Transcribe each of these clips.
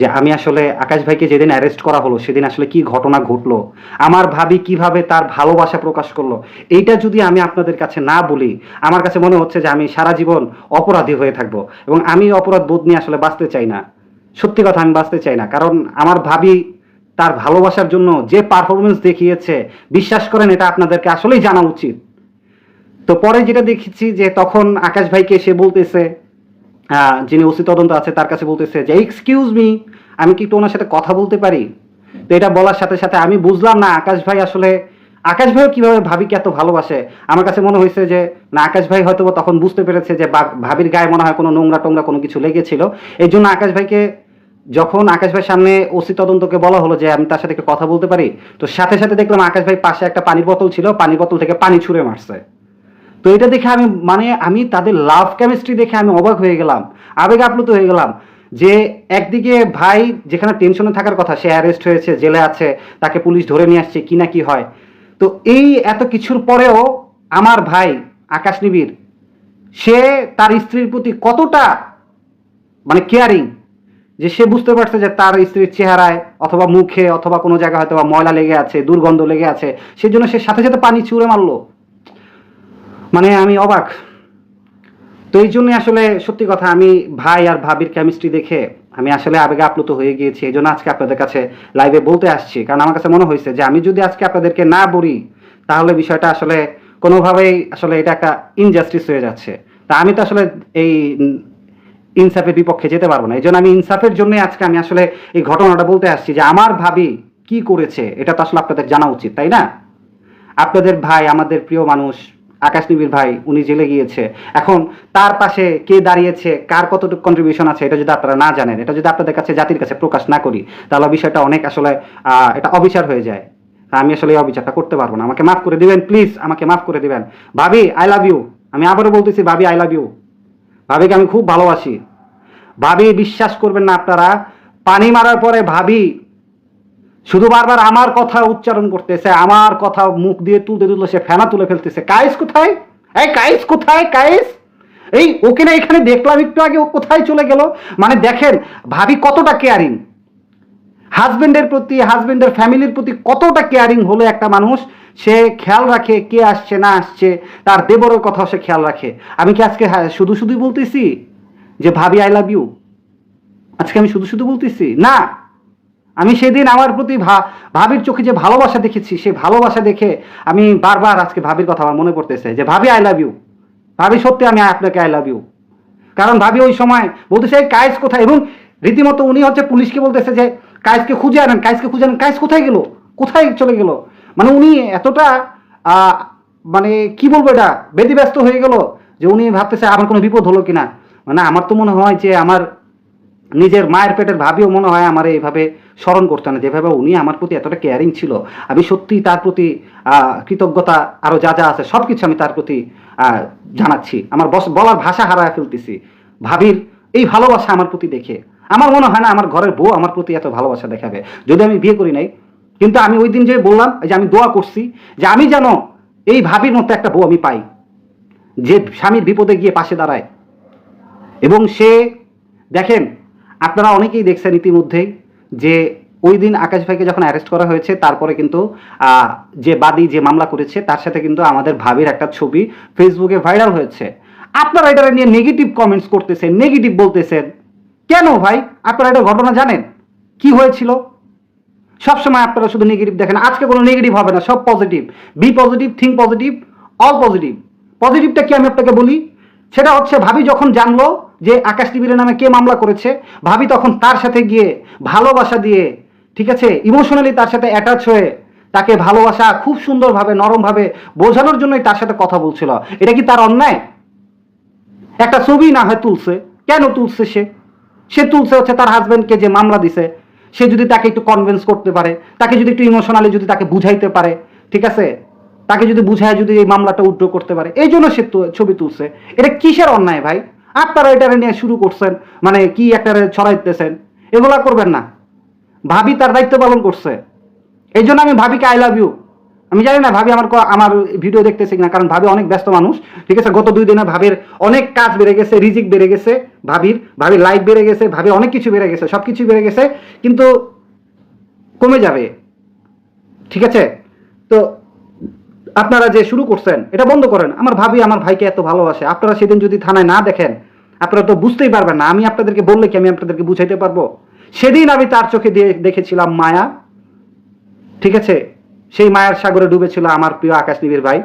যে আমি আসলে আকাশ ভাইকে যেদিন অ্যারেস্ট করা হলো, সেদিন আসলে কি ঘটনা ঘটলো, আমার ভাবি কীভাবে তার ভালোবাসা প্রকাশ করল, এইটা যদি আমি আপনাদের কাছে না বলি, আমার কাছে মনে হচ্ছে যে আমি সারা জীবন অপরাধী হয়ে থাকব এবং আমি অপরাধ বোধ নিয়ে আসলে বাঁচতে চাই না। সত্যি কথা আমি বাঁচতে চাই না, কারণ আমার ভাবি তার ভালোবাসার জন্য যে পারফরমেন্স দেখিয়েছে, বিশ্বাস করেন এটা আপনাদেরকে আসলেই জানা উচিত। তো পরে যেটা দেখেছি যে তখন আকাশ ভাইকে সে বলতেছে যিনি ওসি তদন্ত আছে, তার কাছে বলতেছে যে এক্সকিউজ মি আমি কি একটু ওনার সাথে কথা বলতে পারি? তো এটা বলার সাথে সাথে আমি বুঝলাম না, আকাশ ভাই আসলে, আকাশ ভাইও কীভাবে ভাবিকে এত ভালোবাসে? আমার কাছে মনে হয়েছে যে, না, আকাশ ভাই হয়তো তখন বুঝতে পেরেছে যে ভাবির গায়ে মনে হয় কোনো নোংরা টোংরা কোনো কিছু লেগেছিল। এই জন্য আকাশ ভাইকে যখন আকাশ ভাই সামনে ওসি তদন্তকে বলা হলো যে, আমি তার সাথে একটু কথা বলতে পারি? তো সাথে সাথে দেখলাম আকাশ ভাই পাশে একটা পানির বোতল ছিল, পানির বোতল থেকে পানি ছুঁড়ে মারছে। তো এটা দেখে আমি মানে আমি তাদের লাভ কেমিস্ট্রি দেখে আমি অবাক হয়ে গেলাম আবেগ আপ্লুত হয়ে গেলাম যে একদিকে ভাই যেখানে টেনশনে থাকার কথা, সে অ্যারেস্ট হয়েছে, জেলে আছে, তাকে পুলিশ ধরে নিয়ে আসছে, কি না কি হয়। তো এই এত কিছুর পরেও আমার ভাই আকাশ নিবিড়, সে তার স্ত্রীর প্রতি কতটা মানে কেয়ারিং যে সে বুঝতে পারছে যে তার স্ত্রীর চেহারায় অথবা মুখে অথবা কোনো জায়গায় হয়তো বা ময়লা লেগে আছে, দুর্গন্ধ লেগে আছে, সেজন্য সে সাথে সাথে পানি ছুঁড়ে মারলো। মানে আমি অবাক। তো এই জন্য আসলে সত্যি কথা, আমি ভাই আর ভাবির কেমিস্ট্রি দেখে আমি আসলে আবেগে আপ্লুত হয়ে গিয়েছি। এই জন্য আজকে আপনাদের কাছে লাইভে বলতে আসছি। কারণ আমার কাছে মনে হয়েছে যে আমি যদি আজকে আপনাদেরকে না বলি, তাহলে বিষয়টা আসলে কোনোভাবেই আসলে এটা একটা ইনজাস্টিস হয়ে যাচ্ছে। তা আমি তো আসলে এই ইনসাফের বিপক্ষে যেতে পারব না। এই জন্য আমি ইনসাফের জন্য আজকে আমি আসলে এই ঘটনাটা বলতে আসছি যে আমার ভাবি কি করেছে, এটা তো আসলে আপনাদের জানা উচিত, তাই না? আপনাদের ভাই, আমাদের প্রিয় মানুষ আকাশ নিবির ভাই, উনি জেলে গিয়েছে। এখন তার পাশে কে দাঁড়িয়েছে, কার কতটুকু কন্ট্রিবিউশন আছে, এটা যদি আপনারা না জানেন, এটা যদি আপনাদের কাছে জাতির কাছে প্রকাশ না করি, তাহলে বিষয়টা অনেক আসলে এটা অবিচার হয়ে যায়। আমি আসলে এই অবিচারটা করতে পারব না। আমাকে মাফ করে দিবেন প্লিজ আমাকে মাফ করে দিবেন। ভাবি আই লাভ ইউ আমি আবারও বলতেছি, ভাবি আই লাভ ইউ ভাবিকে আমি খুব ভালোবাসি। ভাবি, বিশ্বাস করবেন না আপনারা, পানি মারার পরে ভাবি শুধু বারবার আমার কথা উচ্চারণ করতেছে আমার কথা মুখ দিয়ে তুলতে তুলতে সে ফেনা তুলে ফেলতেছে। কাইস কোথায়? এই কাইস কোথায় কাইস? এই ওকে না এখানে দেখলাম একটু আগে ও কোথায় চলে গেল? মানে দেখেন ভাবি কতটা কেয়ারিং হাজবেন্ডের প্রতি হাজবেন্ডের ফ্যামিলির প্রতি কতটা কেয়ারিং হলো একটা মানুষ? সে খেয়াল রাখে কে আসছে না আসছে তার দেবরের কথা সে খেয়াল রাখে। আমি কি আজকে হ্যাঁ, শুধু শুধুই বলতেছি যে ভাবি আই লাভ ইউ আজকে আমি শুধু শুধু বলতেছি? না। আমি সেদিন আমার প্রতি ভাবির চোখে যে ভালোবাসা দেখেছি, সেই ভালোবাসা দেখে আমি বারবার আজকে ভাবির কথা আমার মনে পড়তেছে যে, ভাবি আই লাভ ইউ ভাবি, সত্যি, আমি আপনাকে আই লাভ ইউ কারণ ভাবি ওই সময় বলতেছে কায়েস কোথায়? এবং রীতিমতো উনি হচ্ছে পুলিশকে বলতেছে যে কায়েসকে খুঁজে আনেন কায়েসকে খুঁজে আনেন। কায়েস কোথায় গেল? কোথায় চলে গেল? মানে উনি এতটা মানে কি বলব এটা বেদি ব্যস্ত হয়ে গেল যে উনি ভাবতেছে, আমার কোনো বিপদ হলো কিনা? মানে আমার তো মনে হয় যে, আমার নিজের মায়ের পেটের ভাবিও মনে হয় আমার এইভাবে স্মরণ করতে না। যেভাবে উনি আমার প্রতি এতটা কেয়ারিং ছিল, আমি সত্যি তার প্রতি কৃতজ্ঞতা আরও যা যা আছে সব কিছু আমি তার প্রতি জানাচ্ছি। আমার বস- বলার ভাষা হারায় ফেলতেছি। ভাবির এই ভালোবাসা আমার প্রতি দেখে, আমার মনে হয় না আমার ঘরের বউ আমার প্রতি এত ভালোবাসা দেখাবে। যদি আমি বিয়ে করি নাই, কিন্তু আমি ওই দিন যে বললাম, যে আমি দোয়া করছি, যে আমি যেন এই ভাবির মতো একটা বউ আমি পাই, যে স্বামীর বিপদে গিয়ে পাশে দাঁড়ায়। এবং সে, দেখেন, আপনারা অনেকেই দেখছেন ইতিমধ্যেই যে ওই দিন আকাশ ভাইকে যখন অ্যারেস্ট করা হয়েছে, তারপরে কিন্তু যে বাদী যে মামলা করেছে, তার সাথে কিন্তু আমাদের ভাবির একটা ছবি ফেসবুকে ভাইরাল হয়েছে। আপনারা এটা নিয়ে নেগেটিভ কমেন্টস করতেছেন নেগেটিভ বলতেছেন। কেন ভাই? আপনারা এটা ঘটনা জানেন? কি হয়েছিল? সবসময় আপনারা শুধু নেগেটিভ দেখেন। আজকে কোনো নেগেটিভ হবে না, সব positive be positive think positive all positive পজিটিভটা কি আমি আপনাকে বলি? সেটা হচ্ছে ভাবি যখন জানলো যে আকাশ টিভির নামে কে মামলা করেছে, ভাবি তখন তার সাথে গিয়ে ভালোবাসা দিয়ে, ঠিক আছে ইমোশনালি তার সাথে অ্যাটাচ হয়ে তাকে ভালোবাসা খুব সুন্দরভাবে, নরমভাবে বোঝানোর জন্যই তার সাথে কথা বলছিল। এটা কি তার অন্যায়? একটা ছবি না হয় তুলছে। কেন তুলছে সে? সে তুলছে হচ্ছে তার হাজবেন্ডকে যে মামলা দিছে। সে যদি তাকে একটু কনভিন্স করতে পারে, তাকে যদি একটু ইমোশনালি যদি তাকে বুঝাইতে পারে, ঠিক আছে? তাকে যদি বুঝায় যদি এই মামলাটা উড্র করতে পারে। এই জন্য সে ছবি তুলছে। এটা কিসের অন্যায় ভাই? আপনারা এটা নিয়ে শুরু করছেন মানে কি একটা ছড়াইতেছেন, এগুলা করবেন না। ভাবি তার দায়িত্ব পালন করছে। এই জন্য আমি ভাবিকে আই লাভ ইউ আমি জানি না, ভাবি আমার আমার ভিডিও দেখতেছে কিনা, কারণ ভাবি অনেক ব্যস্ত মানুষ। ঠিক আছে, গত দুই দিনে ভাবির অনেক কাজ বেড়ে গেছে, রিজিক বেড়ে গেছে, ভাবির ভাবির লাইফ বেড়ে গেছে, ভাবির অনেক কিছু বেড়ে গেছে সব কিছু বেড়ে গেছে, কিন্তু কমে যাবে। ঠিক আছে? তো আপনারা যে শুরু করছেন, এটা বন্ধ করেন। আমার ভাবি আমার ভাইকে এত ভালোবাসে। আপনারা সেদিন যদি থানায় না দেখেন, আপনারা তো বুঝতেই পারবেন না। আমি আপনাদেরকে বললে কি আমি আপনাদেরকে বুঝাইতে পারব? সেদিন আমি তার চোখে দিয়ে দেখেছিলাম মায়া। ঠিক আছে? সেই মায়ার সাগরে ডুবেছিল আমার প্রিয় আকাশ নিবির ভাই।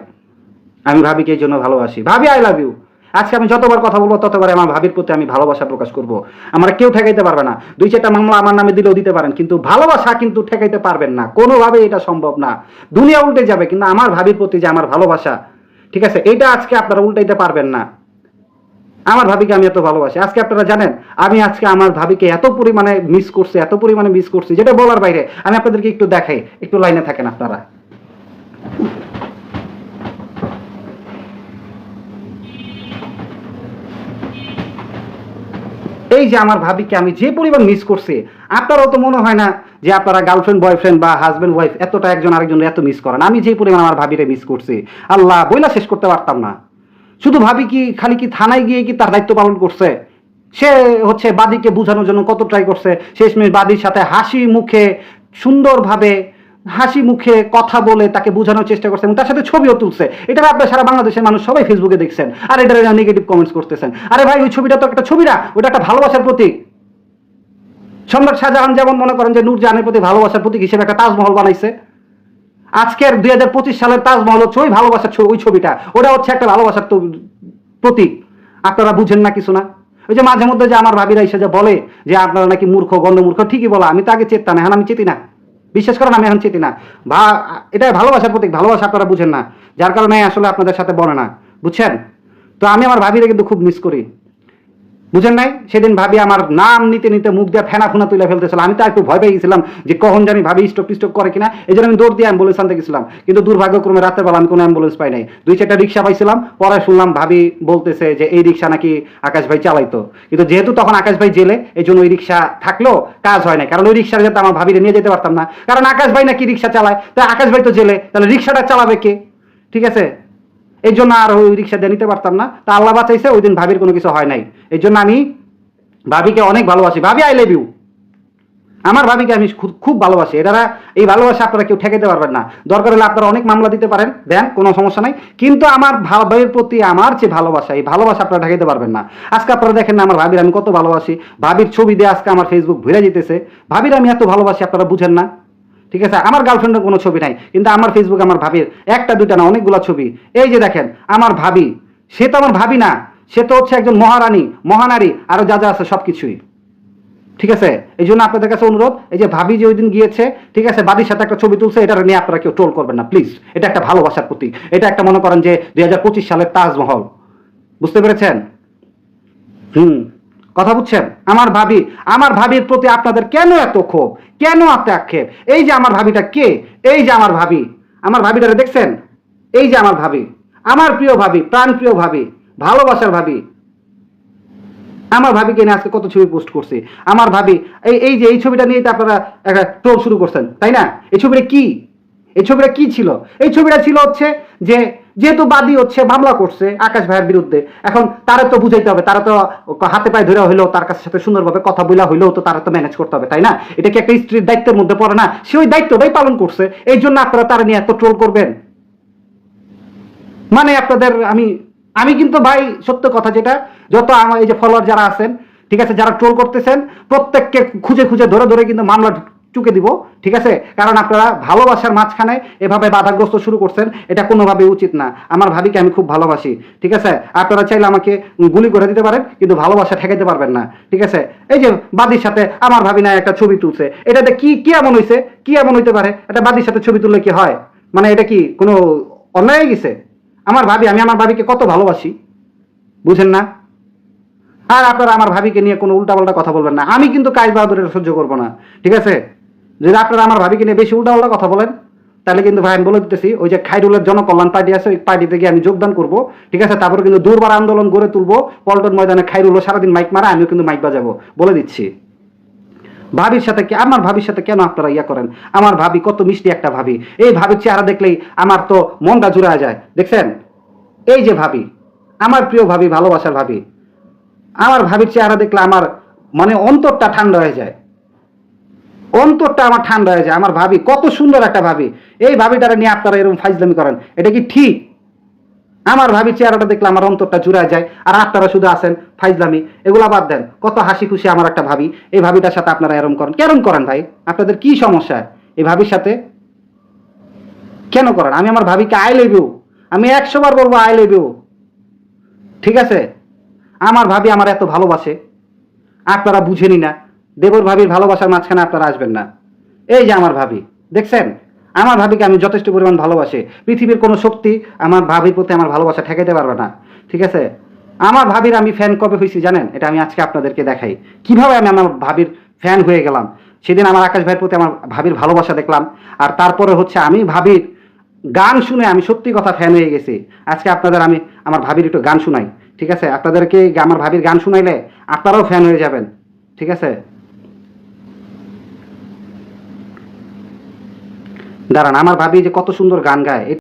আমি ভাবিকে এই জন্য ভালোবাসি। ভাবি আই লাভ ইউ আজকে আমি যতবার কথা বলব, ততবার আমার ভাবির প্রতি আমি ভালোবাসা প্রকাশ করব। আমার কেউ ঠেকাইতে পারবে না। দুই চারটা মামলা আমার নামে দিলেও দিতে পারেন, কিন্তু ভালোবাসা কিন্তু ঠেকাইতে পারবেন না। কোনোভাবে এটা সম্ভব না। দুনিয়া উল্টে যাবে, কিন্তু আমার ভাবির প্রতি যে আমার ভালোবাসা, ঠিক আছে? এটা আজকে আপনারা উল্টাইতে পারবেন না। আমার ভাবিকে আমি এত ভালোবাসি। আজকে আপনারা জানেন, আমি আজকে আমার ভাবিকে এত পরিমাণে মিস করছি, এত পরিমাণে মিস করছি, যেটা বলার বাইরে। আমি আপনাদেরকে একটু দেখাই, একটু লাইনে থাকেন আপনারা। এই যে আমার ভাবিকে আমি যে পরিমাণ মিস করছি, আপনারও তো মনে হয় না যে আপনারা গার্লফ্রেন্ড বয়ফ্রেন্ড বা হাজব্যান্ড ওয়াইফ এতটা একজন আরেকজন এত মিস করেন। আমি যে পরিমাণ আমার ভাবিরে মিস করছি, আল্লাহ বইলা শেষ করতে পারতাম না। শুধু ভাবি কি খালি কি থানায় গিয়ে কি তার দায়িত্ব পালন করছে? সে হচ্ছে বাদীকে বোঝানোর জন্য কত ট্রাই করছে। শেষমেশ বাদীর সাথে হাসি মুখে সুন্দরভাবে হাসি মুখে কথা বলে তাকে বোঝানোর চেষ্টা করছে এবং তার সাথে ছবিও তুলছে। এটা আপনার সারা বাংলাদেশের মানুষ সবাই ফেসবুকে দেখছেন। আর এটা নেগেটিভ কমেন্টস করতেছেন। আরে ভাই, ওই ছবিটা তো একটা ছবি না, ওটা একটা ভালোবাসার প্রতীক। সম্রাট শাহজাহান যেমন মনে করেন যে নূরজাহানের প্রতি ভালোবাসার প্রতীক হিসেবে একটা তাজমহল বানাইছে। আজকের দুই হাজার পঁচিশ সালের তাজমহল হচ্ছে ওই ভালোবাসার ওই ছবিটা। ওটা হচ্ছে একটা ভালোবাসার প্রতীক। আপনারা বুঝেন না কিছু না। ওই যে মাঝে মধ্যে যে আমার ভাবিরা এসে যে বলে যে আপনারা নাকি মূর্খ গন্ধ মূর্খ ঠিকই বলা, আমি তো আগে চেততাম এখন আমি চেতি না। বিশ্বাস করেন, আমি এখন চিনি না। ভা, এটা ভালোবাসার প্রতীক, ভালোবাসা আপনারা বুঝেন না। যার কারণে আসলে আপনাদের সাথে বলে না। বুঝছেন? তো আমি আমার ভাবিরে কিন্তু খুব মিস করি। বুঝেন নাই? সেদিন ভাবি আমার নাম নিতে নিতে মুখ দিয়ে ফেনা ফুনা তুলে ফেলতেছিল। আমি তো একটু ভয় পেয়ে গেছিলাম যে কখন জানি ভাবি স্টক টিস্টক করে কিনা। এই জন্য আমি দৌড় দিয়ে অ্যাম্বুলেন্স আনতে গেছিলাম। কিন্তু দুর্ভাগ্যক্রমে রাতের বেলা আমি কোনো অ্যাম্বুলেন্স পাই নাই। দুই চারটা রিক্সা পাইছিলাম। পরে শুনলাম ভাবি বলতেছে যে এই রিক্সা নাকি আকাশ ভাই চালাইতো। কিন্তু যেহেতু তখন আকাশ ভাই জেলে এই জন্য ওই রিক্সা থাকলেও কাজ হয় না কারণ ওই রিক্সার যাতে আমার ভাবিরে নিয়ে যেতে পারতাম না। কারণ আকাশ ভাই নাকি রিক্সা চালায়। তাই আকাশ ভাই তো জেলে, তাহলে রিক্সাটা চালাবে কে? ঠিক আছে? এই জন্য আর ওই রিক্সা দিয়ে নিতে পারতাম না। তা আল্লাহ বাঁচাইছে, ওই দিন ভাবির কোনো কিছু হয় নাই। এই জন্য আমি ভাবিকে অনেক ভালোবাসি। ভাবি আই লাভ ইউ আমার ভাবিকে আমি খুব- ভালোবাসি। এটারা এই ভালোবাসা আপনারা কেউ ঠেকাইতে পারবেন না। দরকার হলে আপনারা অনেক মামলা দিতে পারেন দেন কোনো সমস্যা নাই। কিন্তু আমার ভাবির প্রতি আমার যে ভালোবাসা, এই ভালোবাসা আপনারা ঠেকাইতে পারবেন না। আজকে আপনারা দেখেন না আমার ভাবির আমি কত ভালোবাসি। ভাবির ছবি দিয়ে আজকে আমার ফেসবুক ভরে যেতেছে। ভাবির আমি এত ভালোবাসি, আপনারা বুঝেন না। ঠিক আছে? আমার গার্লফ্রেন্ডের কোনো ছবি নাই, কিন্তু আমার ফেসবুক আমার ভাবির একটা, দুইটা না, অনেকগুলো ছবি। এই যে দেখেন, আমার ভাবি, সে তো আমার ভাবি না, সে তো হচ্ছে একজন মহারানী, মহানারী, আরও যা যা আছে সব কিছুই ঠিক আছে? এই জন্য আপনাদের কাছে অনুরোধ, এই যে ভাবি যে ওই দিন গিয়েছে, ঠিক আছে, বাদির সাথে একটা ছবি তুলছে এটা নিয়ে আপনারা কেউ ট্রোল করবেন না প্লিজ এটা একটা ভালোবাসার প্রতীক। এটা একটা মনে করেন যে দুই হাজার পঁচিশ সালের তাজমহল। বুঝতে পেরেছেন? হুম। কথা বুঝছেন? আমার ভাবি, আমার ভাবির প্রতি আপনাদের কেন এত ক্ষোভ? কেন এত আক্ষেপ? এই যে আমার ভাবিটা কে? এই যে আমার ভাবি। আমার ভাবিটারে দেখছেন? এই যে আমার ভাবি। আমার প্রিয় ভাবি প্রাণ প্রিয় ভাবি, ভালোবাসার ভাবি। আমার ভাবিকে নিয়ে আজকে কত ছবি পোস্ট করছে। আমার ভাবি, এই এই যে এই ছবিটা নিয়ে তো আপনারা একটা ট্রোল শুরু করছেন, তাই না? এই ছবিটা কি? এই ছবিটা কি ছিল? এই ছবিটা ছিল হচ্ছে যে যেহেতু বাদী হচ্ছে, মামলা করছে আকাশ ভাইয়ের বিরুদ্ধে, এখন তারা তো বুঝাইতে হবে, তারা তো হাতে পায়ে ধরে হইলেও তার কাছে সাথে সুন্দরভাবে কথা বলা হইলেও তো তারা তো ম্যানেজ করতে হবে, তাই না? এটা কি একটা স্ত্রীর দায়িত্বের মধ্যে পড়ে না? সে ওই দায়িত্বটাই পালন করছে, এই জন্য আপনারা তারা নিয়ে এত ট্রোল করবেন। মানে আপনাদের, আমি আমি কিন্তু ভাই, সত্য কথা যেটা, যত আমার এই যে ফলোয়ার যারা আছেন, ঠিক আছে, যারা ট্রোল করতেছেন, প্রত্যেককে খুঁজে খুঁজে ধরে ধরে কিন্তু মামলা চুকে দিব, ঠিক আছে? কারণ আপনারা ভালোবাসার মাঝখানে এভাবে বাধাগ্রস্ত শুরু করছেন, এটা কোনোভাবে উচিত না। আমার ভাবিকে আমি খুব ভালোবাসি, ঠিক আছে? আপনারা চাইলে আমাকে গুলি করে দিতে পারেন, কিন্তু ভালোবাসা ঠেকাইতে পারবেন না, ঠিক আছে? এই যে বাদির সাথে আমার ভাবি না একটা ছবি তুলছে, এটাতে কি কি এমন হয়েছে কি এমন হইতে পারে? এটা বাদির সাথে ছবি তুললে কি হয়? মানে এটা কি কোনো অন্যায় হয়ে গেছে? আমার ভাবি, আমি আমার ভাবিকে কত ভালোবাসি? বুঝেন না? আর আপনারা আমার ভাবিকে নিয়ে কোনো উল্টাপাল্টা কথা বলবেন না। আমি কিন্তু কাজ বাহাদুরের সহ্য করব না, ঠিক আছে? যদি আপনারা আমার ভাবি কিনে বেশি উল্টাপাল্টা কথা বলেন, তাহলে কিন্তু ভাই আমি বলে দিতেছি, ওই যে খাইরুলের জনকল্যাণ পার্টি আছে, ওই পার্টিতে গিয়ে আমি যোগদান করব। ঠিক আছে, তারপরে কিন্তু দুর্বার আন্দোলন গড়ে তুলবো, পল্টন ময়দানে খাইরুলও সারাদিন মাইক মারা, আমিও কিন্তু মাইক বাজাবো, বলে দিচ্ছি। ভাবির সাথে কি, আমার ভাবির সাথে কেন আপনারা ইয়া করেন? আমার ভাবি কত মিষ্টি একটা ভাবি। এই ভাবির চেহারা দেখলেই আমার তো মনটা জুড়া যায়। দেখছেন? এই যে ভাবি, আমার প্রিয় ভাবি, ভালোবাসার ভাবি। আমার ভাবির চেহারা দেখলে আমার মানে অন্তরটা ঠান্ডা হয়ে যায়। অন্তরটা আমার ঠান্ডা হয়ে যায়, আমার ভাবি, কত সুন্দর একটা ভাবি। এই ভাবিটারা নিয়ে আপনারা এরকম ফাইজলামি করেন। এটা কি ঠিক? আমার ভাবি চেহারাটা দেখলে আমার অন্তরটা জুড়ায় যায়, আর আপনারা শুধু আছেন ফাইজলামি। এগুলা বাদ দেন, কত হাসি খুশি আমার একটা ভাবি। এই ভাবিটার সাথে আপনারা এরম করেন। কেরম করেন ভাই? আপনাদের কি সমস্যা? এই ভাবির সাথে? কেন করেন? আমি আমার ভাবিকে আই ইউ আমি একশো বার বলব আই ইউ ঠিক আছে? আমার ভাবি আমার এত ভালোবাসে। আপনারা বুঝেনি না। দেবর ভাবির ভালোবাসার মাঝখানে আপনারা আসবেন না। এই যে আমার ভাবি, দেখছেন? আমার ভাবিকে আমি যথেষ্ট পরিমাণ ভালোবাসি। পৃথিবীর কোনো শক্তি আমার ভাবির প্রতি আমার ভালোবাসা ঠেকাইতে পারবে না। ঠিক আছে? আমার ভাবির আমি ফ্যান কবে হয়েছি জানেন? এটা আমি আজকে আপনাদেরকে দেখাই। কীভাবে আমি আমার ভাবির ফ্যান হয়ে গেলাম? সেদিন আমার আকাশ ভাইয়ের প্রতি আমার ভাবির ভালোবাসা দেখলাম। আর তারপরে হচ্ছে আমি ভাবির গান শুনে আমি সত্যি কথা ফ্যান হয়ে গেছি। আজকে আপনাদের আমি আমার ভাবির একটু গান শুনাই। ঠিক আছে? আপনাদেরকে আমার ভাবির গান শুনাইলে আপনারাও ফ্যান হয়ে যাবেন। ঠিক আছে? দাঁড়ান আমার ভাবি যে কত সুন্দর গান গায়